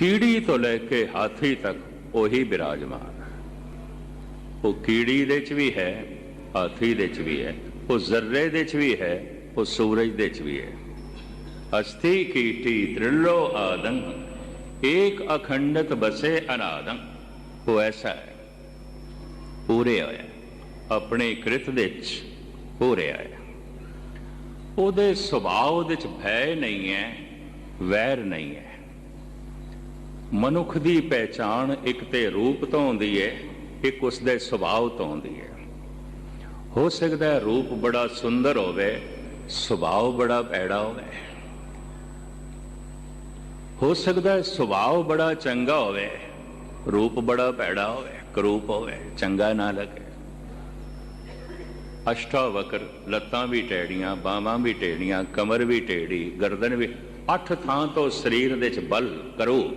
ਕੀੜੀ ਤੋਂ ਲੈ ਕੇ ਹਾਥੀ ਤੱਕ ਉਹੀ ਬਿਰਾਜਮਾਨ। ਉਹ ਕੀੜੀ ਦੇ ਚ ਵੀ ਹੈ, ਹਾਥੀ ਦੇ ਚ ਵੀ ਹੈ, ਉਹ ਜ਼ਰਰੇ ਦੇ ਚ ਵੀ ਹੈ, ਉਹ ਸੂਰਜ ਦੇ ਚ ਵੀ ਹੈ। ਅਸਥੀ ਕੀਟੀ ਤ੍ਰਿਲੋ ਆਦੰ, ਏਕ ਅਖੰਡਤ ਬਸੇ ਅਨਾਦੰ। ਉਹ ਐਸਾ ਹੈ, ਪੂਰੇ ਹੋਇਆ ਆਪਣੇ ਕ੍ਰਿਤ ਦੇ ਚ ਪੂਰੇ ਆਇਆ। ਉਹਦੇ ਸੁਭਾਅ ਦੇ ਚ ਭੈ ਨਹੀਂ ਹੈ, ਵੈਰ ਨਹੀਂ ਹੈ। ਮਨੁੱਖ ਦੀ ਪਹਿਚਾਣ ਇੱਕ ਤੇ ਰੂਪ ਤੋਂ ਹੁੰਦੀ ਹੈ ਇੱਕ ਉਸ ਦੇ ਸੁਭਾਅ ਤੋਂ ਹੁੰਦੀ ਹੈ ਹੋ ਸਕਦਾ ਹੈ ਰੂਪ ਬੜਾ ਸੁੰਦਰ ਹੋਵੇ, ਸੁਭਾਅ ਬੜਾ ਭੈੜਾ ਹੋਵੇ। ਹੋ ਸਕਦਾ ਹੈ ਸੁਭਾਅ ਬੜਾ ਚੰਗਾ ਹੋਵੇ, ਰੂਪ ਬੜਾ ਭੈੜਾ ਹੋਵੇ ਕਰੂਪ ਹੋਵੇ, ਚੰਗਾ ਨਾ ਲੱਗੇ। ਅਸ਼ਟਾਵਕਰ, ਲੱਤਾਂ ਵੀ ਟੇੜੀਆਂ, ਬਾਹਾਂ ਵੀ ਟੇੜੀਆਂ, ਕਮਰ ਵੀ ਟੇੜੀ, ਗਰਦਨ ਵੀ, ਅੱਠ ਥਾਂ ਤੋਂ ਸਰੀਰ ਦੇ ਚ ਬਲ ਕਰੋ।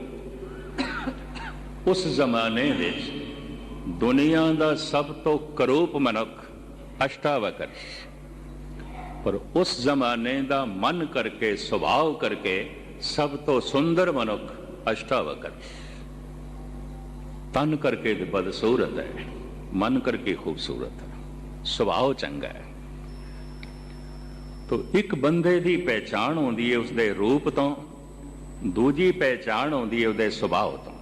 ਉਸ ਜ਼ਮਾਨੇ ਵਿੱਚ ਦੁਨੀਆ ਦਾ ਸਭ ਤੋਂ ਕਰੂਪ ਮਨੁੱਖ ਅਸ਼ਟਾਵਕਰ ਪਰ ਉਸ ਜ਼ਮਾਨੇ ਦਾ ਮਨ ਕਰਕੇ, ਸੁਭਾਅ ਕਰਕੇ ਸਭ ਤੋਂ ਸੁੰਦਰ ਮਨੁੱਖ ਅਸ਼ਟਾਵਕਰ ਤਨ ਕਰਕੇ ਤੇ ਬਦਸੂਰਤ ਹੈ, ਮਨ ਕਰਕੇ ਖੂਬਸੂਰਤ ਹੈ, ਸੁਭਾਅ ਚੰਗਾ ਹੈ। ਤੋ ਇੱਕ ਬੰਦੇ ਦੀ ਪਹਿਚਾਣ ਹੁੰਦੀ ਹੈ ਉਸਦੇ ਰੂਪ ਤੋਂ ਦੂਜੀ ਪਹਿਚਾਣ ਆਉਂਦੀ ਹੈ ਉਹਦੇ ਸੁਭਾਅ ਤੋਂ।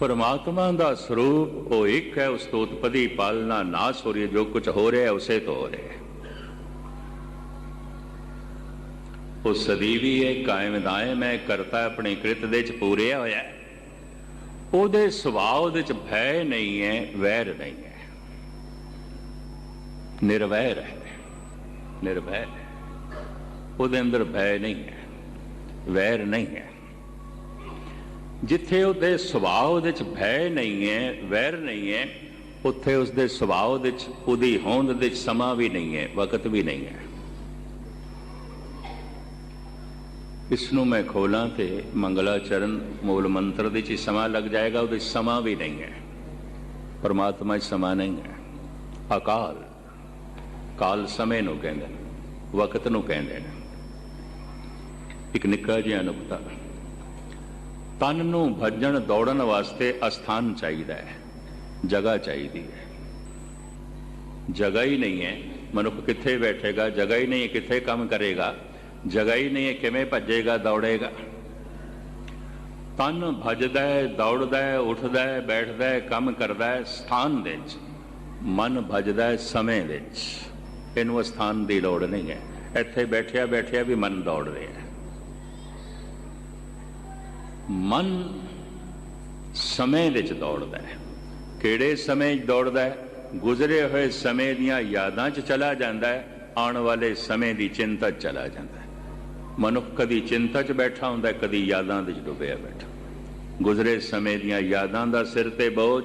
ਪਰਮਾਤਮਾ ਦਾ ਸਰੂਪ ਉਹ ਇੱਕ ਹੈ, ਉਸ ਤੋਂ ਉਤਪਤੀ ਪਾਲਣਾ ਨਾਸ ਹੋ ਰਹੀ ਹੈ, ਜੋ ਕੁਝ ਹੋ ਰਿਹਾ ਹੈ, ਉਸੇ ਤੋਂ ਹੋ ਰਿਹਾ ਹੈ। ਉਹ ਸਦੀਵੀ ਹੈ, ਕਾਇਮ ਦਾਇਮ ਹੈ, ਕਰਤਾ ਆਪਣੇ ਕ੍ਰਿਤ ਦੇ ਚ ਪੂਰਿਆ ਹੋਇਆ ਉਹਦੇ ਸੁਭਾਅ ਦੇ ਚ ਭੈ ਨਹੀਂ ਹੈ, ਵੈਰ ਨਹੀਂ ਹੈ। ਨਿਰਵੈਰ ਹੈ ਨਿਰਭੈ ਹੈ। ਉਹਦੇ ਅੰਦਰ ਭੈ ਨਹੀਂ ਹੈ, ਵੈਰ ਨਹੀਂ ਹੈ। ਜਿੱਥੇ ਉਹਦੇ ਸੁਭਾਅ ਦੇ ਚ ਭੈ ਨਹੀਂ ਹੈ, ਵੈਰ ਨਹੀਂ ਹੈ, ਉੱਥੇ ਉਸਦੇ ਸੁਭਾਅ ਦੇ ਚ, ਉਹਦੀ ਹੋਂਦ ਦੇ ਚ ਸਮਾਂ ਵੀ ਨਹੀਂ ਹੈ, ਵਕਤ ਵੀ ਨਹੀਂ ਹੈ। ਇਸ ਨੂੰ ਮੈਂ ਖੋਲਾਂ ਤੇ ਮੰਗਲਾਚਰਨ ਮੂਲ ਮੰਤਰ ਦੇ ਚ ਸਮਾਂ ਲੱਗ ਜਾਏਗਾ, ਉਹਦੇ ਸਮਾਂ ਵੀ ਨਹੀਂ ਹੈ। ਪਰਮਾਤਮਾ ਚ ਸਮਾਂ ਨਹੀਂ ਹੈ। ਅਕਾਲ, ਕਾਲ ਸਮੇਂ ਨੂੰ ਕਹਿੰਦੇ ਨੇ, ਵਕਤ ਨੂੰ ਕਹਿੰਦੇ ਨੇ। ਇੱਕ ਨਿੱਕਾ ਜਿਹਾ ਨੁਕਤਾ। ਤਨ ਨੂੰ ਭੱਜਣ ਦੌੜਨ ਵਾਸਤੇ ਅਸਥਾਨ ਚਾਹੀਦਾ ਹੈ, ਜਗ੍ਹਾ ਚਾਹੀਦੀ ਹੈ। ਜਗ੍ਹਾ ਹੀ ਨਹੀਂ ਹੈ, ਮਨੁੱਖ ਕਿੱਥੇ ਬੈਠੇਗਾ, ਜਗ੍ਹਾ ਹੀ ਨਹੀਂ ਹੈ ਕਿੱਥੇ ਕੰਮ ਕਰੇਗਾ, ਜਗ੍ਹਾ ਹੀ ਨਹੀਂ ਹੈ ਕਿਵੇਂ ਭੱਜੇਗਾ, ਦੌੜੇਗਾ। ਤਨ ਭਜਦਾ ਹੈ, ਦੌੜਦਾ ਹੈ, ਉੱਠਦਾ ਹੈ, ਬੈਠਦਾ ਹੈ, ਕੰਮ ਕਰਦਾ ਹੈ ਸਥਾਨ ਦੇ ਵਿੱਚ। ਮਨ ਭਜਦਾ ਹੈ ਸਮੇਂ ਦੇ ਵਿੱਚ। ਇਹਨੂੰ ਸਥਾਨ ਦੀ ਲੋੜ ਨਹੀਂ ਹੈ। ਇੱਥੇ ਬੈਠਿਆ ਬੈਠਿਆ ਵੀ ਮਨ ਦੌੜ ਰਿਹਾ ਹੈ। ਮਨ ਸਮੇਂ ਵਿੱਚ ਦੌੜਦਾ ਹੈ। ਕਿਹੜੇ ਸਮੇਂ 'ਚ ਦੌੜਦਾ ਹੈ? ਗੁਜ਼ਰੇ ਹੋਏ ਸਮੇਂ ਦੀਆਂ ਯਾਦਾਂ 'ਚ ਚਲਾ ਜਾਂਦਾ ਹੈ, ਆਉਣ ਵਾਲੇ ਸਮੇਂ ਦੀ ਚਿੰਤਾ 'ਚ ਚਲਾ ਜਾਂਦਾ ਹੈ। ਮਨੁੱਖ ਕਦੀ ਚਿੰਤਾ 'ਚ ਬੈਠਾ ਹੁੰਦਾ ਕਦੀ ਯਾਦਾਂ ਵਿੱਚ ਡੁੱਬਿਆ ਬੈਠਾ। ਗੁਜ਼ਰੇ ਸਮੇਂ ਦੀਆਂ ਯਾਦਾਂ ਦਾ ਸਿਰ ਤੇ ਬੋਝ,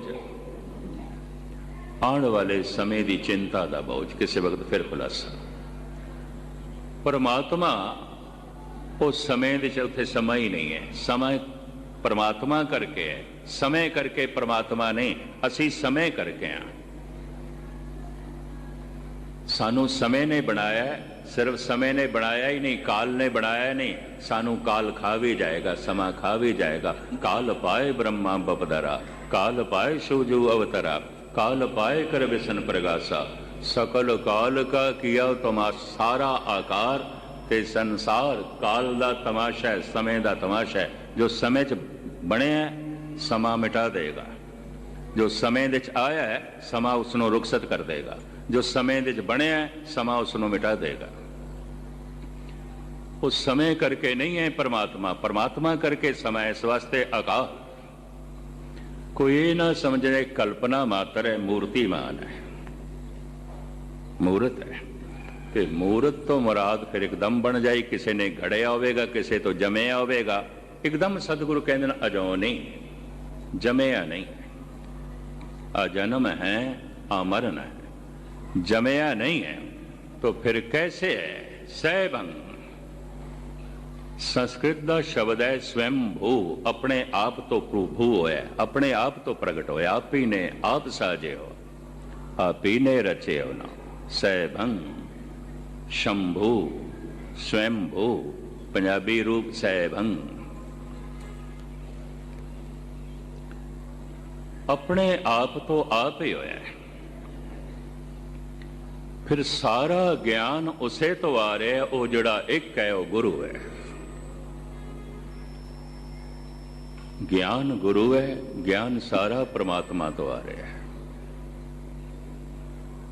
ਆਉਣ ਵਾਲੇ ਸਮੇਂ ਦੀ ਚਿੰਤਾ ਦਾ ਬੋਝ, ਕਿਸੇ ਵਕਤ ਫਿਰ ਖੁਲਾਸਾ। ਪਰਮਾਤਮਾ ਉਹ ਸਮੇਂ ਦੇ ਚ ਉੱਥੇ ਸਮਾਂ ਹੀ ਨਹੀਂ ਹੈ। ਸਮਾਂ ਪਰਮਾਤਮਾ ਕਰਕੇ ਹੈ। ਸਮੇਂ ਕਰਕੇ ਪਰਮਾਤਮਾ ਨਹੀਂ, ਅਸੀਂ ਸਮੇਂ ਕਰਕੇ ਆ ਸਾਨੂੰ ਸਮੇਂ ਨੇ ਬਣਾਇਆ ਸਿਰਫ ਸਮੇਂ ਨੇ ਬਣਾਇਆ ਹੀ ਨਹੀਂ, ਕਾਲ ਨੇ ਬਣਾਇਆ ਨਹੀਂ। ਸਾਨੂੰ ਕਾਲ ਖਾ ਵੀ ਜਾਏਗਾ, ਸਮਾਂ ਖਾ ਵੀ ਜਾਏਗਾ। ਕਾਲ ਪਾਏ ਬ੍ਰਹਮਾ ਬਪਦਰਾ, ਕਾਲ ਪਾਏ ਸੂਜੂ ਅਵਤਰਾ, ਕਾਲ ਪਾਏ ਕਰ ਵਿਸ਼ਨ ਪ੍ਰਗਾਸਾ। ਸਕਲ ਕਾਲ ਕਾ ਕੀਆ ਤੁਮਾ ਸਾਰਾ ਆਕਾਰ ਤੇ ਸੰਸਾਰ, ਕਾਲ ਦਾ ਤਮਾਸ਼ਾ ਹੈ, ਸਮੇਂ ਦਾ ਤਮਾਸ਼ਾ ਹੈ, ਜੋ ਸਮੇਂ ਚ ਬਣਿਆ ਸਮਾਂ ਮਿਟਾ ਦੇਗਾ। ਜੋ ਸਮੇਂ ਵਿੱਚ ਆਇਆ ਹੈ, ਸਮਾਂ ਉਸ ਨੂੰ ਰੁਖਸਤ ਕਰ ਦੇਗਾ। ਜੋ ਸਮੇਂ ਵਿੱਚ ਬਣਿਆ ਹੈ, ਸਮਾਂ ਉਸ ਨੂੰ ਮਿਟਾ ਦੇਗਾ। ਉਹ ਸਮੇਂ ਕਰਕੇ ਨਹੀਂ ਹੈ ਪਰਮਾਤਮਾ। ਪਰਮਾਤਮਾ ਕਰਕੇ ਸਮਾਂ ਇਸ ਵਾਸਤੇ ਅਕਾਲ। ਕੋਈ ਇਹ ਨਾ ਸਮਝੇ, ਕਲਪਨਾ ਮਾਤਰ ਹੈ, ਮੂਰਤੀਮਾਨ ਹੈ। ਮੂਰਤ ਹੈ। ਤੇ ਮੂਰਤ ਤੋਂ ਮੁਰਾਦ ਫਿਰ ਇੱਕਦਮ ਬਣ ਜਾਈ। ਕਿਸੇ ਨੇ ਘੜਿਆ ਹੋਵੇਗਾ, ਕਿਸੇ ਤੋਂ ਜਮਿਆ ਹੋਵੇਗਾ। ਇੱਕਦਮ ਸਤਿਗੁਰੂ ਕਹਿੰਦੇ ਨੇ ਅਜੋ ਨਹੀਂ ਜਮਿਆ ਨਹੀਂ ਅਜਨਮ ਹੈ ਅਮਰਨ ਹੈ ਜਮਿਆ ਨਹੀਂ ਹੈ तो फिर कैसे है सैभंग ਸੰਸਕ੍ਰਿਤ ਦਾ ਸ਼ਬਦ ਹੈ ਸਵੈਮ ਭੂ ਆਪਣੇ ਆਪ ਤੋਂ ਪ੍ਰਭੂ ਹੋਇਆ ਆਪਣੇ ਆਪ ਤੋਂ ਪ੍ਰਗਟ ਹੋਇਆ ਆਪ ਹੀ ਨੇ ਆਪ ਸਾਜੇ ਹੋ ਆਪ ਹੀ ਨੇ ਰਚੇ ਹੋ ਨਾ ਸੈਭੰ ਸ਼ੰਭੂ ਸਵੈਮ ਭੂ ਪੰਜਾਬੀ ਰੂਪ ਸਹਿਭੰ ਆਪਣੇ ਆਪ ਤੋਂ ਆਪ ਹੀ ਹੋਇਆ ਹੈ। ਫਿਰ ਸਾਰਾ ਗਿਆਨ ਉਸੇ ਤੋਂ ਆ ਰਿਹਾ, ਉਹ ਜਿਹੜਾ ਇੱਕ ਹੈ, ਉਹ ਗੁਰੂ ਹੈ। ਗਿਆਨ ਗੁਰੂ ਹੈ, ਗਿਆਨ ਸਾਰਾ ਪ੍ਰਮਾਤਮਾ ਤੋਂ ਆ ਰਿਹਾ ਹੈ।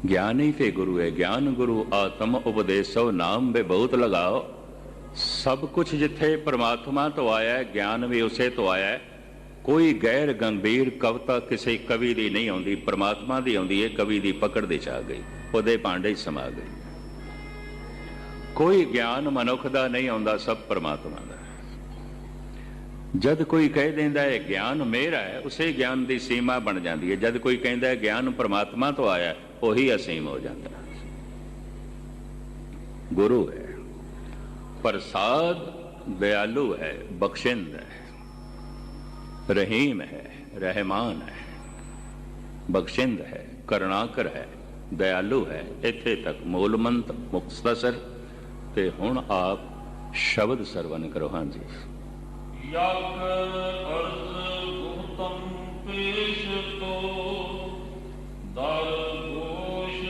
ਗਿਆਨ ਹੀ ਤੇ ਗੁਰੂ ਹੈ, ਗਿਆਨ ਗੁਰੂ ਆਤਮ ਉਪਦੇਸੋ, ਨਾਮ ਬੇ ਬਹੁਤ ਲਗਾਓ। ਸਭ ਕੁਝ ਜਿੱਥੇ ਪ੍ਰਮਾਤਮਾ ਤੋਂ ਆਇਆ ਹੈ, ਗਿਆਨ ਵੀ ਉਸੇ ਤੋਂ ਆਇਆ ਹੈ। ਕੋਈ ਗੈਰ ਗੰਭੀਰ ਕਵਿਤਾ ਕਿਸੇ ਕਵੀ ਦੀ ਨਹੀਂ ਆਉਂਦੀ, ਪ੍ਰਮਾਤਮਾ ਦੀ ਆਉਂਦੀ ਹੈ ਕਵੀ ਦੀ ਪਕੜ ਦੇ ਚ ਆ ਗਈ, ਉਹਦੇ ਪਾਂਡੇ ਸਮਾ ਗਈ। ਕੋਈ ਗਿਆਨ ਮਨੁੱਖ ਦਾ ਨਹੀਂ ਆਉਂਦਾ, ਸਭ ਪ੍ਰਮਾਤਮਾ ਦਾ। ਜਦ ਕੋਈ ਕਹਿ ਦਿੰਦਾ ਹੈ, ਗਿਆਨ ਮੇਰਾ ਹੈ ਉਸੇ ਗਿਆਨ ਦੀ ਸੀਮਾ ਬਣ ਜਾਂਦੀ ਹੈ। ਜਦ ਕੋਈ ਕਹਿੰਦਾ ਹੈ, ਗਿਆਨ ਪ੍ਰਮਾਤਮਾ ਤੋਂ ਆਇਆ ਉਹੀ ਅਸੀਮ ਹੋ ਜਾਂਦਾ ਗੁਰੂ ਹੈ, ਪ੍ਰਸਾਦ ਦਿਆਲੂ ਹੈ, ਬਖਸ਼ਿੰਦ ਹੈ। ਰਹੀਮ ਹੈ ਰਹਿਮਾਨ ਹੈ ਬਖਸ਼ਿੰਦ ਹੈ ਕਰੁਣਾਕਰ ਹੈ ਦਇਆਲੂ ਹੈ ਇੱਥੇ ਤੱਕ ਮੂਲਮੰਤ ਮੁਖਤਸਰ ਤੇ ਹੁਣ ਆਪ ਸ਼ਬਦ ਸਰਵਨ ਕਰੋ ਹਾਂਜੀ ਯਕ ਅਰਜ਼ ਗੁਤਮ ਪੇਸ਼ ਤੋ ਦਰ ഘോഷ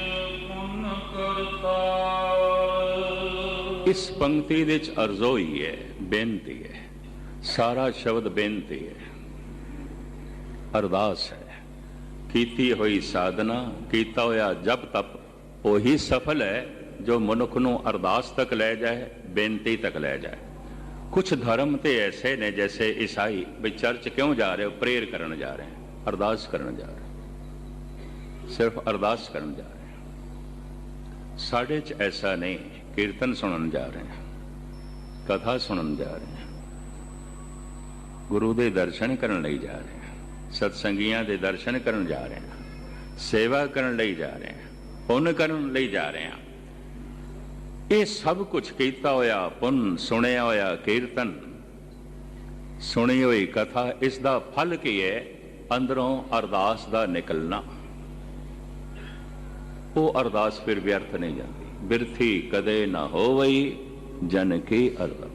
ਪੁਨ ਕਰਤਾਰ ਇਸ ਪੰਕਤੀ ਦੇ ਵਿੱਚ ਅਰਜ਼ੋ ਹੀ ਹੈ ਬੇਨਤੀ ਹੈ ਸਾਰਾ ਸ਼ਬਦ ਬੇਨਤੀ ਹੈ ਅਰਦਾਸ ਹੈ। ਕੀਤੀ ਹੋਈ ਸਾਧਨਾ, ਕੀਤਾ ਹੋਇਆ ਜਪ ਤਪ, ਉਹੀ ਸਫਲ ਹੈ ਜੋ ਮਨੁੱਖ ਨੂੰ ਅਰਦਾਸ ਤੱਕ ਲੈ ਜਾਏ, ਬੇਨਤੀ ਤੱਕ ਲੈ ਜਾਏ। ਕੁਝ ਧਰਮ ਤੇ ਐਸੇ ਨੇ ਜੈਸੇ ਈਸਾਈ ਵੀ ਚਰਚ ਕਿਉਂ ਜਾ ਰਹੇ ਹੋ ਪ੍ਰੇਰ ਕਰਨ ਜਾ ਰਹੇ, ਅਰਦਾਸ ਕਰਨ ਜਾ ਰਹੇ। ਸਿਰਫ ਅਰਦਾਸ ਕਰਨ ਜਾ ਰਹੇ। ਸਾਡੇ 'ਚ ਐਸਾ ਨਹੀਂ ਕੀਰਤਨ ਸੁਣਨ ਜਾ ਰਹੇ ਹਾਂ ਕਥਾ ਸੁਣਨ ਜਾ ਰਹੇ ਹਾਂ ਗੁਰੂ ਦੇ ਦਰਸ਼ਨ ਕਰਨ ਲਈ ਜਾ ਰਹੇ। ਸਤਸੰਗੀਆਂ ਦੇ ਦਰਸ਼ਨ ਕਰਨ ਜਾ ਰਹੇ ਹਾਂ, ਸੇਵਾ ਕਰਨ ਲਈ ਜਾ ਰਹੇ ਹਾਂ, ਪੁੰਨ ਕਰਨ ਲਈ ਜਾ ਰਹੇ ਹਾਂ। ਇਹ ਸਭ ਕੁਝ ਕੀਤਾ ਹੋਇਆ, ਪੁੰਨ ਸੁਣਿਆ ਹੋਇਆ ਕੀਰਤਨ, ਸੁਣੀ ਹੋਈ ਕਥਾ, ਇਸ ਦਾ ਫਲ ਕੀ ਹੈ? ਅੰਦਰੋਂ ਅਰਦਾਸ ਦਾ ਨਿਕਲਣਾ। ਉਹ ਅਰਦਾਸ ਫਿਰ ਵਿਅਰਥ ਨਹੀਂ ਜਾਂਦੀ। ਬਿਰਥੀ ਕਦੇ ਨਾ ਹੋਵਈ, ਜਨ ਕੀ ਅਰਦਾਸ।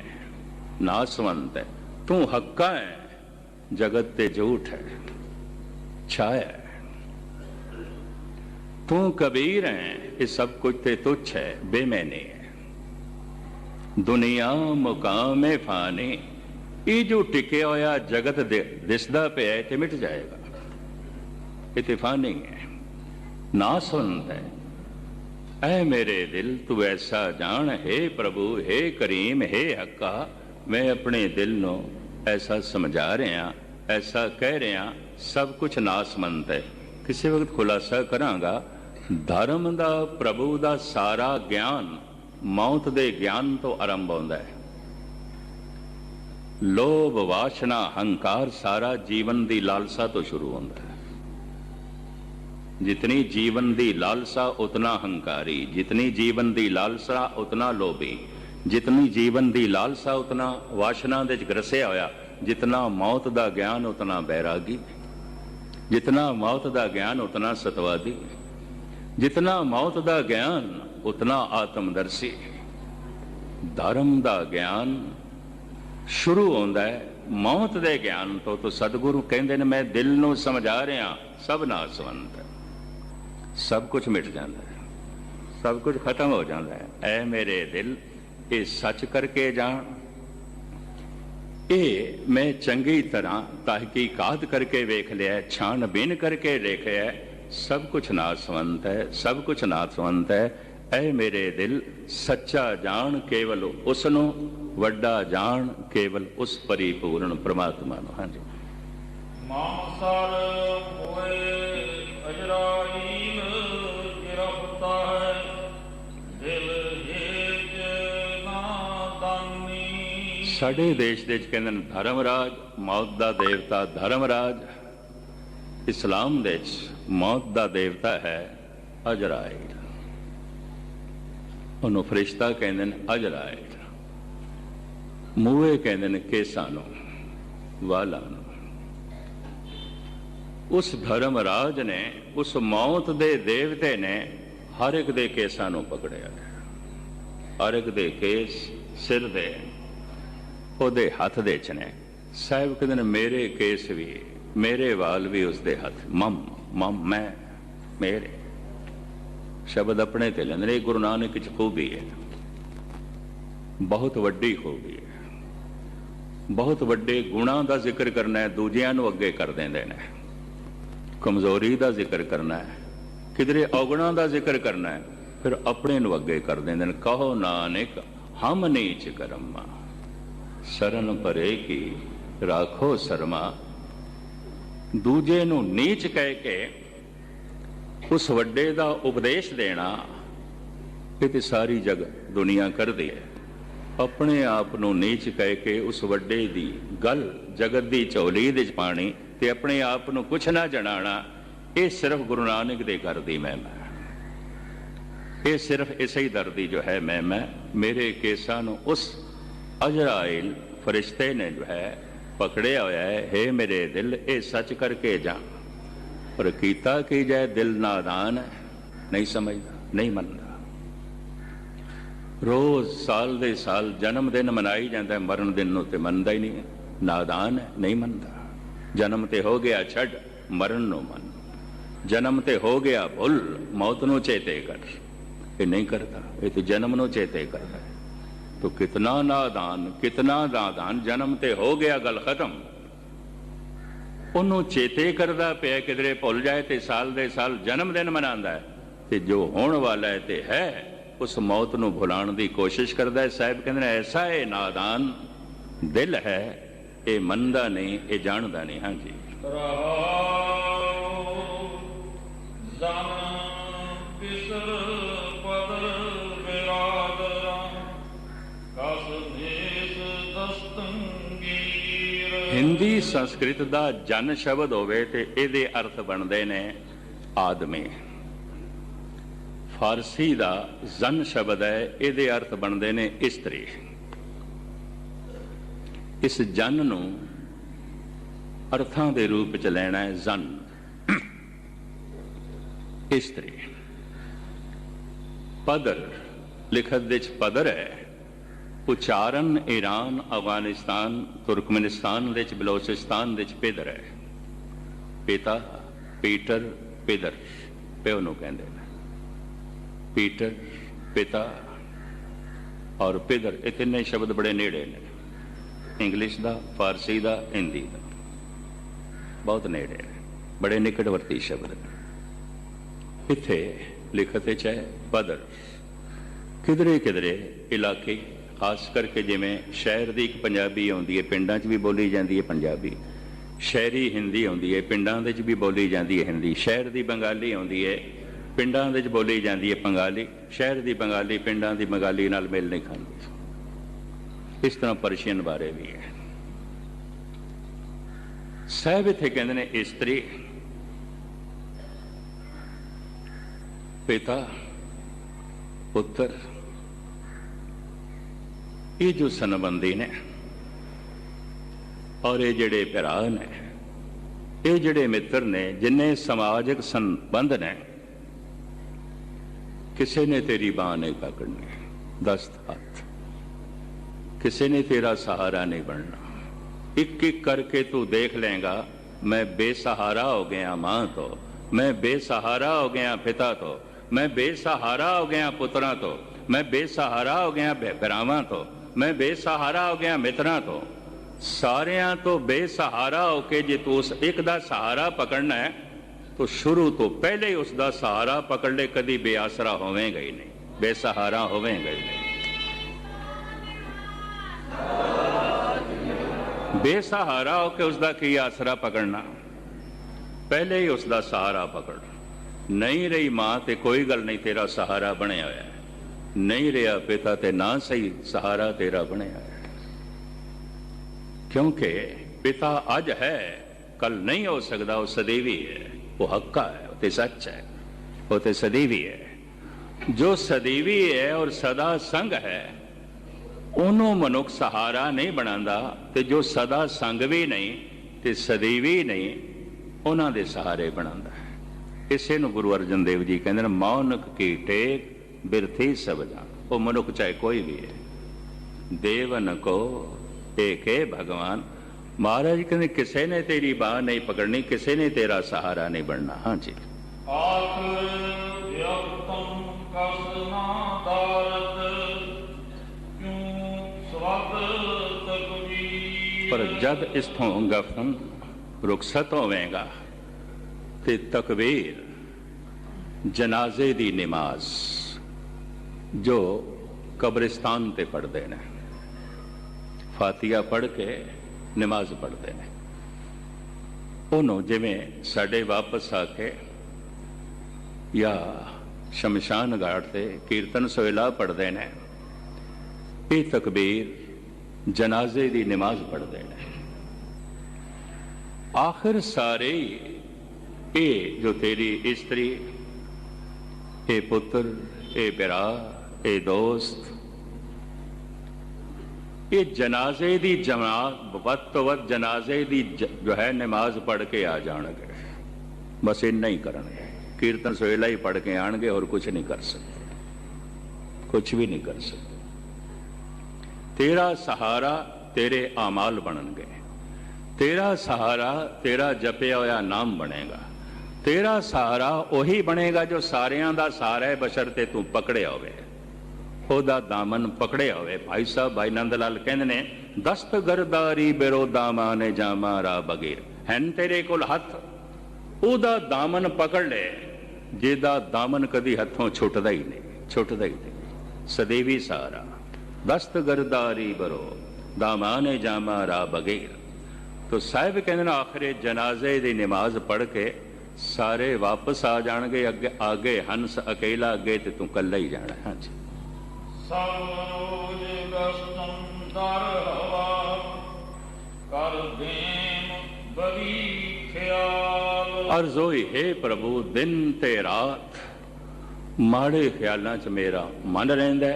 ਨਾਸਵੰਤ ਹੈ ਤੂੰ ਹੱਕਾ ਹੈ ਜਗਤ ਤੇ ਝੂਠ ਹੈ ਛਾਇਆ ਹੈ ਤੂੰ ਕਬੀਰ ਹੈ ਇਹ ਸਭ ਕੁਝ ਤੇ ਤੁੱਛ ਹੈ ਬੇਮੈਨੇ ਹੈ ਦੁਨੀਆ ਮੁਕਾਮੇ ਫਾਨੀ ਇਹ ਜੋ ਟਿਕਿਆ ਹੋਇਆ ਜਗਤ ਦੇ- ਦਿਸਦਾ ਪਿਆ ਹੈ ਤੇ ਮਿਟ ਜਾਏਗਾ ਇਹ ਤੇ ਫਾਨੀ ਹੈ ਨਾਸਵੰਤ ਹੈ ਐ ਮੇਰੇ ਦਿਲ ਤੂੰ ਐਸਾ ਜਾਣ ਹੈ ਪ੍ਰਭੂ ਹੈ ਕਰੀਮ ਹੈ ਹੱਕਾ ਮੈਂ ਆਪਣੇ ਦਿਲ ਨੂੰ ਐਸਾ ਸਮਝਾ ਰਿਹਾ, ਐਸਾ ਕਹਿ ਰਿਹਾ, ਸਭ ਕੁਝ ਨਾਸਮੰਦ ਹੈ। ਕਿਸੇ ਵਕਤ ਖੁਲਾਸਾ ਕਰਾਂਗਾ, ਧਰਮ ਦਾ, ਪ੍ਰਭੂ ਦਾ ਸਾਰਾ ਗਿਆਨ ਮੌਤ ਦੇ ਗਿਆਨ ਤੋਂ ਆਰੰਭ ਹੁੰਦਾ ਹੈ। ਲੋਭ, ਵਾਸ਼ਨਾ, ਹੰਕਾਰ ਸਾਰਾ ਜੀਵਨ ਦੀ ਲਾਲਸਾ ਤੋਂ ਸ਼ੁਰੂ ਹੁੰਦਾ ਹੈ। ਜਿਤਨੀ ਜੀਵਨ ਦੀ ਲਾਲਸਾ, ਉਤਨਾ ਹੰਕਾਰੀ, ਜਿਤਨੀ ਜੀਵਨ ਦੀ ਲਾਲਸਾ, ਉਤਨਾ ਲੋਭੀ। ਜਿਤਨੀ ਜੀਵਨ ਦੀ ਲਾਲਸਾ ਉਤਨਾ ਵਾਸ਼ਨਾ ਦੇ ਚ ਗਰਸਿਆ ਹੋਇਆ, ਜਿਤਨਾ ਮੌਤ ਦਾ ਗਿਆਨ ਉਤਨਾ ਬੈਰਾਗੀ, ਜਿਤਨਾ ਮੌਤ ਦਾ ਗਿਆਨ ਉਤਨਾ ਸਤਵਾਦੀ, ਜਿਤਨਾ ਮੌਤ ਦਾ ਗਿਆਨ ਉਤਨਾ ਆਤਮਦਰਸ਼ੀ। ਧਰਮ ਦਾ ਗਿਆਨ ਸ਼ੁਰੂ ਹੁੰਦਾ ਹੈ, ਮੌਤ ਦੇ ਗਿਆਨ ਤੋਂ ਤੋਂ ਸਤਿਗੁਰੂ ਕਹਿੰਦੇ ਨੇ, ਮੈਂ ਦਿਲ ਨੂੰ ਸਮਝਾ ਰਿਹਾ, ਸਭ ਨਾਲ ਸੰਬੰਧ ਸਭ ਕੁਝ ਮਿਟ ਜਾਂਦਾ ਹੈ, ਸਭ ਕੁਝ ਖਤਮ ਹੋ ਜਾਂਦਾ ਹੈ। ਐ ਮੇਰੇ ਦਿਲ ਇਹ ਸੱਚ ਕਰਕੇ ਜਾਣ। ਇਹ ਮੈਂ ਚੰਗੀ ਤਰ੍ਹਾਂ ਤਹਿਕੀਕਾਤ ਕਰਕੇ ਵੇਖ ਲਿਆ, ਛਾਣਬੀਨ ਕਰਕੇ ਦੇਖਿਆ ਸਭ ਕੁਝ ਨਾਸਵੰਤ ਹੈ, ਸਭ ਕੁਝ ਨਾਸਵੰਤ ਹੈ। ਐ ਮੇਰੇ ਦਿਲ ਸੱਚਾ ਜਾਣ ਕੇਵਲ ਉਸ ਨੂੰ ਵੱਡਾ ਜਾਣ ਕੇਵਲ ਉਸ ਪਰਿਪੂਰਨ ਪ੍ਰਮਾਤਮਾ ਨੂੰ। ਹਾਂਜੀ। ਮਾਨਸਰ ਹੋਏ ਅਜਰਾਈਲ ਸਾਡੇ ਦੇਸ਼ ਦੇ ਵਿੱਚ ਕਹਿੰਦੇ ਨੇ ਧਰਮਰਾਜ, ਮੌਤ ਦਾ ਦੇਵਤਾ ਧਰਮਰਾਜ। ਇਸਲਾਮ ਦੇ ਵਿੱਚ ਮੌਤ ਦਾ ਦੇਵਤਾ ਹੈ ਅਜਰਾਇਲ। ਉਹਨੂੰ ਫਰਿਸ਼ਤਾ ਕਹਿੰਦੇ ਨੇ ਅਜਰਾਇਲ। ਮੂਹੇ ਕਹਿੰਦੇ ਨੇ ਕੇਸਾਂ ਨੂੰ, ਵਾਲਾਂ ਨੂੰ। ਉਸ ਧਰਮਰਾਜ ਨੇ, ਉਸ ਮੌਤ ਦੇ ਦੇਵਤੇ ਨੇ ਹਰ ਇੱਕ ਦੇ ਕੇਸਾਂ ਨੂੰ ਪਕੜਿਆ। ਹਰ ਇੱਕ ਦੇ ਕੇਸ ਸਿਰ ਦੇ। ਉਹਦੇ ਹੱਥ ਦੇ ਚ ਨੇ ਸਾਹਿਬ ਕਹਿੰਦੇ ਨੇ, ਮੇਰੇ ਕੇਸ ਵੀ, ਮੇਰੇ ਵਾਲ ਵੀ ਉਸਦੇ ਹੱਥ। ਮਮ ਮਮ, ਮੈਂ, ਮੇਰੇ। ਸ਼ਬਦ ਆਪਣੇ ਤੇ ਲੈਂਦੇ ਨੇ, ਇਹ ਗੁਰੂ ਨਾਨਕ ਚ ਖੂਬੀ ਹੈ। ਬਹੁਤ ਵੱਡੀ ਖੂਬੀ ਹੈ। ਬਹੁਤ ਵੱਡੇ ਗੁਣਾਂ ਦਾ ਜ਼ਿਕਰ ਕਰਨਾ ਹੈ, ਦੂਜਿਆਂ ਨੂੰ ਅੱਗੇ ਕਰ ਦਿੰਦੇ ਨੇ। ਕਮਜ਼ੋਰੀ ਦਾ ਜ਼ਿਕਰ ਕਰਨਾ ਹੈ, ਕਿਧਰੇ ਔਗਣਾਂ ਦਾ ਜ਼ਿਕਰ ਕਰਨਾ ਹੈ, ਫਿਰ ਆਪਣੇ ਨੂੰ ਅੱਗੇ ਕਰ ਦਿੰਦੇ ਨੇ। ਕਹੋ, ਨਾਨਕ, ਹਮ ਨੀਚ ਕਰਮਾ। ਸਰਨ ਪਰੇ ਕੀ? ਰਾਖੋ ਸਰਮਾ। ਦੂਜੇ ਨੂੰ ਨੀਚ ਕਹਿ ਕੇ ਉਸ ਵੱਡੇ ਦਾ ਉਪਦੇਸ਼ ਦੇਣਾ, ਇਹ ਤੇ ਸਾਰੀ ਜਗ ਦੁਨੀਆ ਕਰਦੀ ਹੈ। ਆਪਣੇ ਆਪ ਨੂੰ ਨੀਚ ਕਹਿ ਕੇ ਉਸ ਵੱਡੇ ਦੀ ਗੱਲ ਜਗਤ ਦੀ ਝੋਲੀ ਦੇ ਪਾਣੀ ਤੇ ਆਪਣੇ ਆਪ ਨੂੰ ਕੁਛ ਨਾ ਜਣਾਣਾ ਇਹ ਸਿਰਫ ਗੁਰੂ ਨਾਨਕ ਦੇ ਘਰ ਦੀ ਮਹਿਮਾ ਹੈ। ਇਹ ਸਿਰਫ ਇਸੇ ਹੀ ਦਰ ਦੀ ਜੋ ਹੈ ਮਹਿਮਾ ਮੇਰੇ ਕੇਸਾਂ ਨੂੰ ਉਸ ਅਜਰਾਇਲ ਫਰਿਸ਼ਤੇ ਨੇ ਜੋ ਹੈ ਪਕੜਿਆ ਹੋਇਆ ਹੈ हे ਮੇਰੇ ਦਿਲ, ਇਹ ਸੱਚ ਕਰਕੇ ਜਾ। ਪਰ ਕੀਤਾ ਕੀ ਜਾਏ, ਦਿਲ ਨਾਦਾਨ ਹੈ, ਨਹੀਂ ਸਮਝਦਾ, ਨਹੀਂ ਮੰਨਦਾ। ਰੋਜ਼ ਸਾਲ ਦੇ ਸਾਲ ਜਨਮ ਦਿਨ ਮਨਾਈ ਜਾਂਦਾ ਮਰਨ ਦਿਨ ਨੂੰ ਤੇ ਮੰਨਦਾ ਹੀ ਨਹੀਂ ਹੈ, ਨਾਦਾਨ ਨਹੀਂ ਮੰਨਦਾ। ਜਨਮ ਤੇ ਹੋ ਗਿਆ ਛੱਡ, ਮਰਨ ਨੂੰ ਮੰਨ। ਜਨਮ ਤੇ ਹੋ ਗਿਆ ਭੁੱਲ, ਮੌਤ ਨੂੰ ਚੇਤੇ ਕਰ। ਇਹ ਨਹੀਂ ਕਰਦਾ, ਇਹ ਤੇ ਜਨਮ ਨੂੰ ਚੇਤੇ ਕਰਦਾ तो कितना नादान कितना नादान ਜਨਮ ਤੇ ਹੋ ਗਿਆ ਗੱਲ ਖਤਮ ਉਹਨੂੰ ਚੇਤੇ ਕਰਦਾ ਪਿਆ ਕਿਧਰੇ ਭੁੱਲ ਜਾਏ ਤੇ ਸਾਲ ਦੇ ਸਾਲ ਜਨਮ ਦਿਨ ਮਨਾਉਂਦਾ ਹੈ ਤੇ ਜੋ ਹੋਣ ਵਾਲਾ ਹੈ ਤੇ ਹੈ ਉਸ ਮੌਤ ਨੂੰ ਭੁਲਾਉਣ ਦੀ ਕੋਸ਼ਿਸ਼ ਕਰਦਾ ਹੈ ਸਾਹਿਬ ਕਹਿੰਦੇ ਨੇ ਐਸਾ ਇਹ ਨਾਦਾਨ ਦਿਲ ਹੈ ਇਹ ਮੰਨਦਾ ਨਹੀਂ ਇਹ ਜਾਣਦਾ ਨਹੀਂ ਹਾਂਜੀ ਰਹਾਉ ਜਨ ਹਿੰਦੀ ਸੰਸਕ੍ਰਿਤ ਦਾ ਜਨ ਸ਼ਬਦ ਹੋਵੇ ਤੇ ਇਹਦੇ ਅਰਥ ਬਣਦੇ ਨੇ ਆਦਮੀ। ਫਾਰਸੀ ਦਾ ਜ਼ਨ ਸ਼ਬਦ ਹੈ, ਇਹਦੇ ਅਰਥ ਬਣਦੇ ਨੇ ਇਸਤਰੀ। ਇਸ ਜਨ ਨੂੰ ਅਰਥਾਂ ਦੇ ਰੂਪ ਚ ਲੈਣਾ ਹੈ ਜ਼ਨ। ਇਸਤਰੀ। ਪਦਰ। ਲਿਖਤ ਦੇ ਚ ਪਦਰ ਹੈ। ਉਚਾਰਨ ਈਰਾਨ, ਅਫਗਾਨਿਸਤਾਨ, ਤੁਰਕਮਨਿਸਤਾਨ ਵਿੱਚ, ਬਲੋਚਿਸਤਾਨ ਵਿੱਚ ਪੇਦਰ ਹੈ ਪਿਤਾ ਪੀਟਰ ਪੇਦਰ ਪਿਓ ਨੂੰ ਕਹਿੰਦੇ ਨੇ। ਪੀਟਰ, ਪਿਤਾ ਔਰ ਪੇਦਰ ਇਹ ਤਿੰਨੇ ਸ਼ਬਦ ਬੜੇ ਨੇੜੇ ਨੇ। ਇੰਗਲਿਸ਼ ਦਾ, ਫਾਰਸੀ ਦਾ, ਹਿੰਦੀ ਦਾ। ਬਹੁਤ ਨੇੜੇ ਨੇ। ਬੜੇ ਨਿਕਟਵਰਤੀ ਸ਼ਬਦ ਨੇ। ਇੱਥੇ ਲਿਖਤ ਵਿੱਚ ਹੈ ਪਦਰ ਕਿਧਰੇ ਕਿਧਰੇ ਇਲਾਕੇ ਖਾਸ ਕਰਕੇ ਜਿਵੇਂ ਸ਼ਹਿਰ ਦੀ ਇੱਕ ਪੰਜਾਬੀ ਆਉਂਦੀ ਹੈ, ਪਿੰਡਾਂ 'ਚ ਵੀ ਬੋਲੀ ਜਾਂਦੀ ਹੈ ਪੰਜਾਬੀ। ਸ਼ਹਿਰੀ ਹਿੰਦੀ ਆਉਂਦੀ ਹੈ, ਪਿੰਡਾਂ ਦੇ 'ਚ ਵੀ ਬੋਲੀ ਜਾਂਦੀ ਹੈ ਹਿੰਦੀ। ਸ਼ਹਿਰ ਦੀ ਬੰਗਾਲੀ ਆਉਂਦੀ ਹੈ, ਪਿੰਡਾਂ ਦੇ 'ਚ ਬੋਲੀ ਜਾਂਦੀ ਹੈ ਬੰਗਾਲੀ। ਸ਼ਹਿਰ ਦੀ ਬੰਗਾਲੀ, ਪਿੰਡਾਂ ਦੀ ਬੰਗਾਲੀ ਨਾਲ ਮੇਲ ਨਹੀਂ ਖਾਂਦੀ। ਇਸ ਤਰ੍ਹਾਂ ਪਰਸ਼ੀਅਨ ਬਾਰੇ ਵੀ ਹੈ। ਸਾਹਿਬ ਇੱਥੇ ਕਹਿੰਦੇ ਨੇ, ਇਸਤਰੀ, ਪਿਤਾ, ਪੁੱਤਰ ਇਹ ਜੋ ਸੰਬੰਧੀ ਨੇ ਔਰ ਇਹ ਜਿਹੜੇ ਭਰਾ ਨੇ, ਇਹ ਜਿਹੜੇ ਮਿੱਤਰ ਨੇ, ਜਿੰਨੇ ਸਮਾਜਿਕ ਸੰਬੰਧ ਨੇ, ਕਿਸੇ ਨੇ ਤੇਰੀ ਬਾਹ ਨਹੀਂ ਪਕੜਨੀ, ਦਸਤ ਹੱਥ। ਕਿਸੇ ਨੇ ਤੇਰਾ ਸਹਾਰਾ ਨਹੀਂ ਬਣਨਾ। ਇੱਕ ਇੱਕ ਕਰਕੇ ਤੂੰ ਦੇਖ ਲੇਗਾ ਮੈਂ ਬੇਸਹਾਰਾ ਹੋ ਗਿਆ ਮਾਂ ਤੋਂ, ਮੈਂ ਬੇਸਹਾਰਾ ਹੋ ਗਿਆ ਪਿਤਾ ਤੋਂ, ਮੈਂ ਬੇਸਹਾਰਾ ਹੋ ਗਿਆ ਪੁੱਤਰਾਂ ਤੋਂ, ਮੈਂ ਬੇਸਹਾਰਾ ਹੋ ਗਿਆ ਭਰਾਵਾਂ ਤੋਂ। ਮੈਂ ਬੇਸਹਾਰਾ ਹੋ ਗਿਆ ਮਿੱਤਰਾਂ ਤੋਂ। ਸਾਰਿਆਂ ਤੋਂ ਬੇਸਹਾਰਾ ਹੋ ਕੇ ਜੇ ਤੂੰ ਉਸ ਇੱਕ ਦਾ ਸਹਾਰਾ ਪਕੜਨਾ ਹੈ, ਤਾਂ ਸ਼ੁਰੂ ਤੋਂ ਪਹਿਲੇ ਹੀ ਉਸ ਦਾ ਸਹਾਰਾ ਪਕੜ ਲੈ, ਕਦੀ ਬੇਆਸਰਾ ਹੋਵੇਂਗਾ ਹੀ ਨਹੀਂ, ਬੇਸਹਾਰਾ ਹੋਵੇਂਗਾ ਹੀ ਨਹੀਂ। ਬੇਸਹਾਰਾ ਹੋ ਕੇ ਉਸ ਦਾ ਕੀ ਆਸਰਾ ਪਕੜਨਾ? ਪਹਿਲੇ ਹੀ ਉਸ ਦਾ ਸਹਾਰਾ ਪਕੜ। ਨਹੀਂ ਰਹੀ ਮਾਂ ਤੇ ਕੋਈ ਗੱਲ ਨਹੀਂ, ਤੇਰਾ ਸਹਾਰਾ ਬਣਿਆ ਹੋਇਆ ਨਹੀਂ ਰਿਹਾ ਪਿਤਾ ਤੇ ਨਾ ਸਹੀ, ਸਹਾਰਾ ਤੇਰਾ ਬਣਿਆ ਹੈ। ਕਿਉਂਕਿ ਪਿਤਾ ਅੱਜ ਹੈ ਕੱਲ ਨਹੀਂ ਹੋ ਸਕਦਾ, ਉਹ ਸਦੀਵੀ ਹੈ। ਉਹ ਹੱਕਾ ਹੈ, ਉਹ ਤੇ ਸੱਚ ਹੈ, ਉਹ ਤੇ ਸਦੀਵੀ ਹੈ। ਜੋ ਸਦੀਵੀ ਹੈ ਔਰ ਸਦਾ ਸੰਗ ਹੈ, ਉਹਨੂੰ ਮਨੁੱਖ ਸਹਾਰਾ ਨਹੀਂ ਬਣਾਉਂਦਾ ਤੇ ਜੋ ਸਦਾ ਸੰਗ ਵੀ ਨਹੀਂ ਤੇ ਸਦੀਵੀ ਨਹੀਂ, ਉਹਨਾਂ ਦੇ ਸਹਾਰੇ ਬਣਾਉਂਦਾ ਹੈ। ਇਸੇ ਨੂੰ ਗੁਰੂ ਅਰਜਨ ਦੇਵ ਜੀ ਕਹਿੰਦੇ ਨੇ, ਮੌਨਕ ਕੀ ਟੇਕ ਬਿਰਥੀ ਸਭ ਜਾਣ ਉਹ ਮਨੁੱਖ ਚਾਹੇ ਕੋਈ ਵੀ ਹੈ ਦੇਵਨ ਕੋ ਏਕੇ ਭਗਵਾਨ ਮਹਾਰਾਜ ਜੀ ਕਹਿੰਦੇ ਕਿਸੇ ਨੇ ਤੇਰੀ ਬਾਹ ਨਹੀਂ ਪਕੜਨੀ ਕਿਸੇ ਨੇ ਤੇਰਾ ਸਹਾਰਾ ਨਹੀਂ ਬਣਨਾ ਹਾਂਜੀ ਆਖ ਯਤਮ ਕਸ ਨਾ ਦਾਰਦ ਕਿਉ ਸਵਦ ਤਕਬੀਰ ਪਰ ਜਦ ਇਸਥੋਂ ਗਫਨ ਰੁਖਸਤ ਹੋਵੇਗਾ ਤੇ ਤਕਬੀਰ ਜਨਾਜ਼ੇ ਦੀ ਨਮਾਜ਼ ਜੋ ਕਬਰਿਸਤਾਨ ਤੇ ਪੜਦੇ ਨੇ। ਫਾਤੀਹਾ ਪੜ੍ਹ ਕੇ ਨਮਾਜ਼ ਪੜ੍ਹਦੇ ਨੇ। ਉਹਨੂੰ ਜਿਵੇਂ ਸਾਡੇ ਵਾਪਸ ਆ ਕੇ ਜਾਂ ਸ਼ਮਸ਼ਾਨ ਘਾਟ ਤੇ ਕੀਰਤਨ ਸੋਹਿਲਾ ਪੜ੍ਹਦੇ ਨੇ, ਇਹ ਤਕਬੀਰ ਜਨਾਜ਼ੇ ਦੀ ਨਮਾਜ਼ ਪੜ੍ਹਦੇ ਨੇ। ਆਖਰ ਸਾਰੇ ਇਹ ਜੋ ਤੇਰੀ ਇਸਤਰੀ, ਇਹ ਪੁੱਤਰ, ਇਹ ਪਿਆਰਾ ਇਹ ਦੋਸਤ, ਇਹ ਜਨਾਜ਼ੇ ਦੀ ਜਮਾਤ ਵੱਧ ਤੋਂ ਵੱਧ ਜਨਾਜ਼ੇ ਦੀ ਜ- ਜੋ ਹੈ ਨਮਾਜ਼ ਪੜ੍ਹ ਕੇ ਆ ਜਾਣਗੇ। ਬਸ ਇੰਨਾ ਹੀ ਕਰਨਗੇ। ਕੀਰਤਨ ਸੋਹਿਲਾ ਹੀ ਪੜ੍ਹ ਕੇ ਆਣਗੇ, ਹੋਰ ਕੁਝ ਨਹੀਂ ਕਰ ਸਕਦੇ। ਕੁਝ ਵੀ ਨਹੀਂ ਕਰ ਸਕਦੇ। ਤੇਰਾ ਸਹਾਰਾ ਤੇਰੇ ਆਮਾਲ ਬਣਨਗੇ। ਤੇਰਾ ਸਹਾਰਾ ਤੇਰਾ ਜਪਿਆ ਹੋਇਆ ਨਾਮ ਬਣੇਗਾ। ਤੇਰਾ ਸਹਾਰਾ ਉਹੀ ਬਣੇਗਾ ਜੋ ਸਾਰਿਆਂ ਦਾ ਸਹਾਰਾ ਹੈ ਬਸ਼ਰਤੇ ਤੂੰ ਪਕੜਿਆ ਹੋਵੇ। ਉਹਦਾ ਦਾਮਨ ਪਕੜਿਆ ਹੋਵੇ। ਭਾਈ ਸਾਹਿਬ, ਭਾਈ ਨੰਦ ਲਾਲ ਕਹਿੰਦੇ ਨੇ, ਦਸਤਗਰਦਾਰੀ ਬਿਰੋ ਦਾਮਾਨੇ ਜਾਮਾ ਰਾ ਬਗੀਰ। ਹੈਨ ਤੇਰੇ ਕੋਲ ਹੱਥ? ਉਹਦਾ ਦਾਮਨ ਪਕੜ ਲੈ। ਜਿਹਦਾ ਦਾਮਨ ਕਦੀ ਹੱਥੋਂ ਛੁੱਟਦਾ ਹੀ ਨਹੀਂ, ਛੁੱਟਦਾ ਹੀ ਨਹੀਂ। ਸਦੀਵੀ ਸਾਰਾ, ਦਸਤਗਰਦਾਰੀ ਬਰੋ ਦਾਮਾਨੇ ਜਾਮਾ ਰਾ ਬਗੀਰ। ਤੋ ਸਾਹਿਬ ਕਹਿੰਦੇ ਨੇ, ਆਖਰੇ ਜਨਾਜ਼ੇ ਦੀ ਨਮਾਜ਼ ਪੜ੍ਹ ਕੇ ਸਾਰੇ ਵਾਪਸ ਆ ਜਾਣਗੇ, ਅੱਗੇ ਆਗੇ ਹੰਸ ਅਕੇਲਾ ਅੱਗੇ ਤੇ ਤੂੰ ਕੱਲਾ ਹੀ ਜਾਣਾ। ਹਾਂਜੀ। ਸਭ ਰੋਜ ਗਸਤੰ ਦਰ ਹਵਾ, ਕਰ ਦੇਮ ਬਰੀ ਖਿਆਲ ਅਰਜ਼ ਹੈ ਪ੍ਰਭੂ, ਦਿਨ ਤੇ ਰਾਤ ਮਾੜੇ ਖਿਆਲਾਂ 'ਚ ਮੇਰਾ ਮਨ ਰਹਿੰਦਾ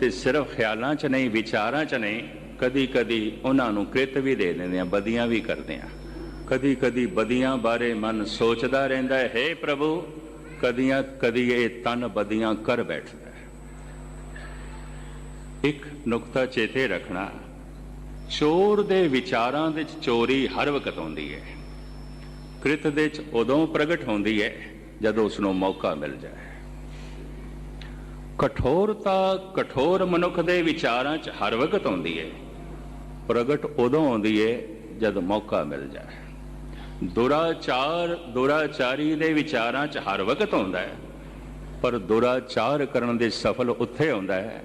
ਤੇ ਸਿਰਫ ਖਿਆਲਾਂ 'ਚ ਨਹੀਂ, ਵਿਚਾਰਾਂ 'ਚ ਨਹੀਂ। ਕਦੀ ਕਦੀ ਉਹਨਾਂ ਨੂੰ ਕ੍ਰਿਤ ਵੀ ਦੇ ਦਿੰਦੇ ਆ ਬਦੀਆਂ ਵੀ ਕਰਦੇ ਆ ਕਦੀ ਕਦੀ ਬਦੀਆਂ ਬਾਰੇ ਮਨ ਸੋਚਦਾ ਰਹਿੰਦਾ ਹੈ हे ਪ੍ਰਭੂ ਕਦੀਆਂ ਕਦੀ ਇਹ ਤਨ ਬਦੀਆਂ ਕਰ ਬੈਠਦਾ ਇੱਕ ਨੁਕਤਾ ਚੇਤੇ ਰੱਖਣਾ। ਚੋਰ ਦੇ ਵਿਚਾਰਾਂ ਵਿੱਚ ਚੋਰੀ ਹਰ ਵਕਤ ਹੁੰਦੀ ਹੈ। ਕ੍ਰਿਤ ਦੇ ਚ ਉਦੋਂ ਪ੍ਰਗਟ ਹੁੰਦੀ ਹੈ, ਜਦੋਂ ਉਸ ਨੂੰ ਮੌਕਾ ਮਿਲ ਜਾਏ। ਕਠੋਰਤਾ ਕਠੋਰ ਮਨੁੱਖ ਦੇ ਵਿਚਾਰਾਂ 'ਚ ਹਰ ਵਕਤ ਹੁੰਦੀ ਹੈ। ਪ੍ਰਗਟ ਉਦੋਂ ਹੁੰਦੀ ਹੈ, ਜਦ ਮੌਕਾ ਮਿਲ ਜਾਏ। ਦੁਰਾਚਾਰ ਦੁਰਾਚਾਰੀ ਦੇ ਵਿਚਾਰਾਂ 'ਚ ਹਰ ਵਕਤ ਹੁੰਦਾ ਹੈ। ਪਰ ਦੁਰਾਚਾਰ ਕਰਨ ਦੇ ਸਫਲ ਉੱਥੇ ਹੁੰਦਾ ਹੈ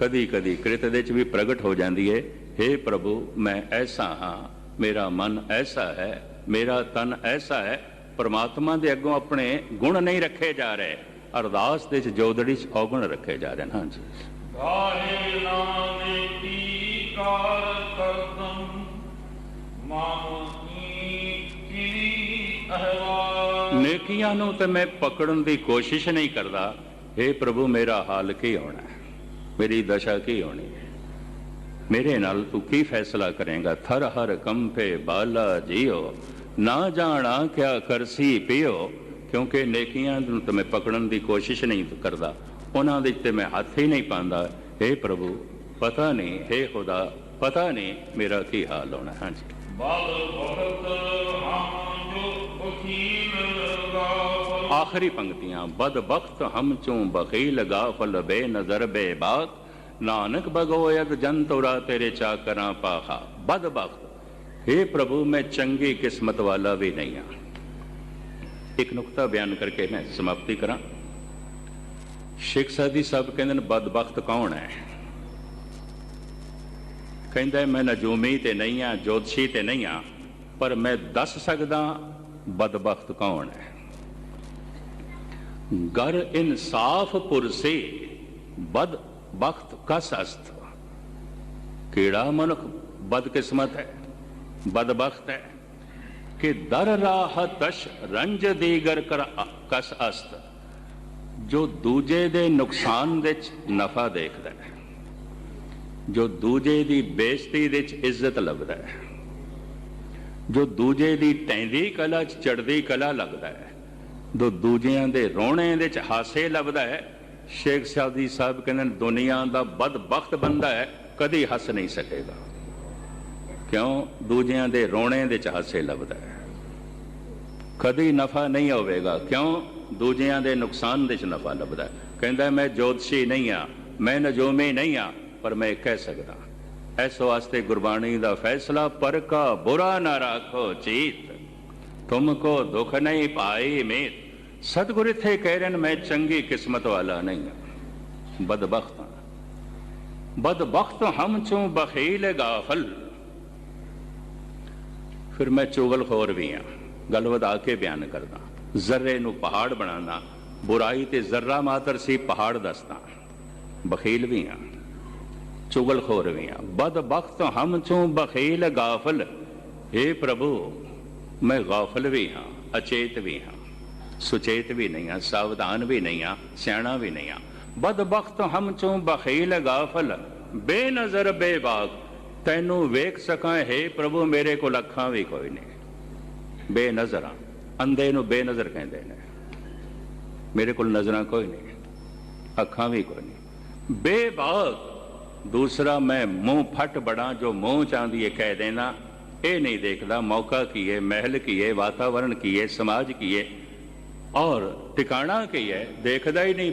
ਕਦੀ ਕਦੀ ਕ੍ਰਿਤ ਦੇ ਚ ਵੀ ਪ੍ਰਗਟ ਹੋ ਜਾਂਦੀ ਹੈ हे ਪ੍ਰਭੂ ਮੈਂ ਐਸਾ ਹਾਂ ਮੇਰਾ ਮਨ ਐਸਾ ਹੈ ਮੇਰਾ ਤਨ ਐਸਾ ਹੈ ਪਰਮਾਤਮਾ ਦੇ ਅੱਗੋਂ ਆਪਣੇ ਗੁਣ ਨਹੀਂ ਰੱਖੇ ਜਾ ਰਹੇ ਅਰਦਾਸ ਦੇ ਚ ਜੋਦੜੀ ਚ ਔਗਣ ਰੱਖੇ ਜਾ ਰਹੇ ਨੇ। ਹਾਂਜੀ। ਗਾਹੇ ਨਾਮੇ ਕੀ ਕਾਰ ਕਰਦਮ ਮਾਮ ਕੀ ਅਹਵਾਲ। ਨੇਕੀਆਂ ਨੂੰ ਤੇ ਮੈਂ ਪਕੜਨ ਦੀ ਕੋਸ਼ਿਸ਼ ਨਹੀਂ ਕਰਦਾ। हे ਪ੍ਰਭੂ ਮੇਰਾ ਹਾਲ ਕੀ ਹੋਣਾ ਹੈ? ਮੇਰੀ ਦਸ਼ਾ ਕੀ ਹੋਣੀ? ਮੇਰੇ ਨਾਲ ਤੂੰ ਕੀ ਫੈਸਲਾ ਕਰੇਗਾ? ਥਰ ਹਰ ਕੰਪੇ ਬਾਲਾ ਜੀਓ। ਨਾ ਜਾਣਾ ਕਿਆ ਕਰਸੀ ਪਿਓ, ਕਿਉਂਕਿ ਨੇਕੀਆਂ ਨੂੰ ਤੇ ਮੈਂ ਪਕੜਨ ਦੀ ਕੋਸ਼ਿਸ਼ ਨਹੀਂ ਕਰਦਾ। ਉਹਨਾਂ ਦੇ ਤੇ ਮੈਂ ਹੱਥ ਹੀ ਨਹੀਂ ਪਾਉਂਦਾ। हे ਪ੍ਰਭੂ, ਪਤਾ ਨਹੀਂ हे ਖੁਦਾ, ਪਤਾ ਨਹੀਂ ਮੇਰਾ ਕੀ ਹਾਲ ਹੋਣਾ। ਹਾਂਜੀ। ਬਲ ਭਗਤ ਹਮ ਜੋ ਵਕੀਲ ਗਾਵਲ ਆਖਰੀ ਪੰਕਤੀਆਂ ਬਦਬਖਤ ਹਮ ਚੋਂ ਬਖੀਲ ਗਾਫਲ ਬੇ ਨਜ਼ਰ ਬੇ ਬਾਕ ਨਾਨਕ ਬਗੋਇਦ ਜਨ ਤੋਰਾ ਤੇਰੇ ਚਾਕਰਾਂ ਪਾਖਾ। ਬਦਬਖਤ हे ਪ੍ਰਭੂ ਮੈਂ ਚੰਗੀ ਕਿਸਮਤ ਵਾਲਾ ਵੀ ਨਹੀਂ ਹਾਂ ਇੱਕ ਨੁਕਤਾ ਬਿਆਨ ਕਰਕੇ ਮੈਂ ਸਮਾਪਤੀ ਕਰਾਂ। ਸ਼ੇਖ ਸਾਦੀ ਸਾਹਿਬ ਕਹਿੰਦੇ ਨੇ ਬਦਬਖਤ ਕੌਣ ਹੈ? ਕਹਿੰਦਾ ਮੈਂ ਨਜੂਮੀ ਤੇ ਨਹੀਂ ਆ, ਜੋਤਸ਼ੀ ਤੇ ਨਹੀਂ ਆ, ਪਰ ਮੈਂ ਦੱਸ ਸਕਦਾ ਬਦਬਖਤ ਕੌਣ ਹੈ? ਗਰ ਇਨਸਾਫ ਪੁਰਸੇ ਬਦ ਬਖਤ ਕਸ ਅਸਤ। ਕਿਹੜਾ ਮਨੁੱਖ ਬਦਕਿਸਮਤ ਹੈ, ਬਦਬਖਤ ਹੈ? ਕਿ ਦਰ ਰਾਹ ਤਸ਼ ਰੰਜ ਦੀਗਰ ਕਰ ਕਸ ਅਸਤ, ਜੋ ਦੂਜੇ ਦੇ ਨੁਕਸਾਨ ਵਿੱਚ ਨਫਾ ਦੇਖਦਾ ਹੈ। ਜੋ ਦੂਜੇ ਦੀ ਬੇਇੱਜ਼ਤੀ ਵਿੱਚ ਇੱਜ਼ਤ ਲੱਭਦਾ ਹੈ। ਜੋ ਦੂਜੇ ਦੀ ਟੈਂਦੀ ਕਲਾ ਚ ਚੜਦੀ ਕਲਾ ਲੱਗਦਾ ਹੈ। ਜੋ ਦੂਜਿਆਂ ਦੇ ਰੋਣੇ ਦੇ ਚ ਹਾਸੇ ਲੱਭਦਾ ਹੈ। ਸ਼ੇਖ ਸਾਦੀ ਸਾਹਿਬ ਕਹਿੰਦੇ ਨੇ, ਦੁਨੀਆ ਦਾ ਬਦਬਖਤ ਬੰਦਾ ਹੈ ਕਦੀ ਹੱਸ ਨਹੀਂ ਸਕੇਗਾ। ਕਿਉਂ? ਦੂਜਿਆਂ ਦੇ ਰੋਣੇ ਦੇ ਚ ਹਾਸੇ ਲੱਭਦਾ ਹੈ। ਕਦੀ ਨਫਾ ਨਹੀਂ ਹੋਵੇਗਾ। ਕਿਉਂ? ਦੂਜਿਆਂ ਦੇ ਨੁਕਸਾਨ ਦੇ ਚ ਨਫਾ ਲੱਭਦਾ ਕਹਿੰਦਾ ਮੈਂ ਜੋਤਸ਼ੀ ਨਹੀਂ ਆ ਮੈਂ ਨਜੋਮੀ ਨਹੀਂ ਆ ਪਰ ਮੈਂ ਕਹਿ ਸਕਦਾ ਇਸ ਵਾਸਤੇ ਗੁਰਬਾਣੀ ਦਾ ਫੈਸਲਾ ਪਰ ਕਾ ਬੁਰਾ ਨਾ ਰੱਖੋ ਚੀਤ। ਤੁਮਕੋ ਦੁੱਖ ਨਹੀਂ ਪਾਈ ਮੇਰ ਸਤਿਗੁਰ ਇੱਥੇ ਕਹਿ ਰਹੇ ਨੇ ਮੈਂ ਚੰਗੀ ਕਿਸਮਤ ਵਾਲਾ ਨਹੀਂ ਹਾਂ ਬਦਬਖਤ ਹਾਂ ਬਦਬਖਤ ਹਮ ਚੋਂ ਬਖੀਲ ਗਾਫਲ ਫਿਰ ਮੈਂ ਚੁਗਲਖੋਰ ਵੀ ਹਾਂ ਗੱਲ ਵਧਾ ਕੇ ਬਿਆਨ ਕਰਦਾ ਜ਼ਰਰੇ ਨੂੰ ਪਹਾੜ ਬਣਾਉਣਾ ਬੁਰਾਈ ਤੇ ਜ਼ਰਰਾ ਮਾਤਰ ਸੀ ਪਹਾੜ ਦੱਸਦਾ ਬਖੀਲ ਵੀ ਹਾਂ ਚੁਗਲਖੋਰ ਵੀ ਹਾਂ ਬਦਬਖਤ ਹਮ ਚੋਂ ਬਖੀਲ ਗਾਫਲ हे ਪ੍ਰਭੂ ਮੈਂ ਗਾਫਲ ਵੀ ਹਾਂ, ਅਚੇਤ ਵੀ ਹਾਂ। ਸੁਚੇਤ ਵੀ ਨਹੀਂ ਹਾਂ, ਸਾਵਧਾਨ ਵੀ ਨਹੀਂ ਹਾਂ, ਸਿਆਣਾ ਵੀ ਨਹੀਂ ਹਾਂ। ਬਦਬਖਤ ਹਮ ਚੋਂ ਬਖੀਲ ਗਾਫਲ, ਬੇਨਜ਼ਰ ਬੇਬਾਗ ਤੈਨੂੰ ਵੇਖ ਸਕਾਂ, ਹੈ ਪ੍ਰਭੂ, ਮੇਰੇ ਕੋਲ ਅੱਖਾਂ ਵੀ ਕੋਈ ਨਹੀਂ। ਬੇਨਜ਼ਰਾਂ ਅੰਧੇ ਨੂੰ ਬੇਨਜ਼ਰ ਕਹਿੰਦੇ ਨੇ। ਮੇਰੇ ਕੋਲ ਨਜ਼ਰਾਂ ਕੋਈ ਨਹੀਂ, ਅੱਖਾਂ ਵੀ ਕੋਈ ਨਹੀਂ। ਬੇਬਾਗ ਦੂਸਰਾ ਮੈਂ ਮੂੰਹ ਫਟ ਬੜਾ, ਜੋ ਮੂੰਹ ਚਾਂਦੀ ਹੈ ਕਹਿ ਦੇਣਾ। ਇਹ ਨਹੀਂ ਦੇਖਦਾ, ਮੌਕਾ ਕੀ ਹੈ? ਮਹਿਲ ਕੀ ਹੈ? ਵਾਤਾਵਰਣ ਕੀ ਹੈ? ਸਮਾਜ ਕੀ ਹੈ? ਔਰ ਟਿਕਾਣਾ ਕੀ ਹੈ? ਦੇਖਦਾ ਹੀ ਨਹੀਂ।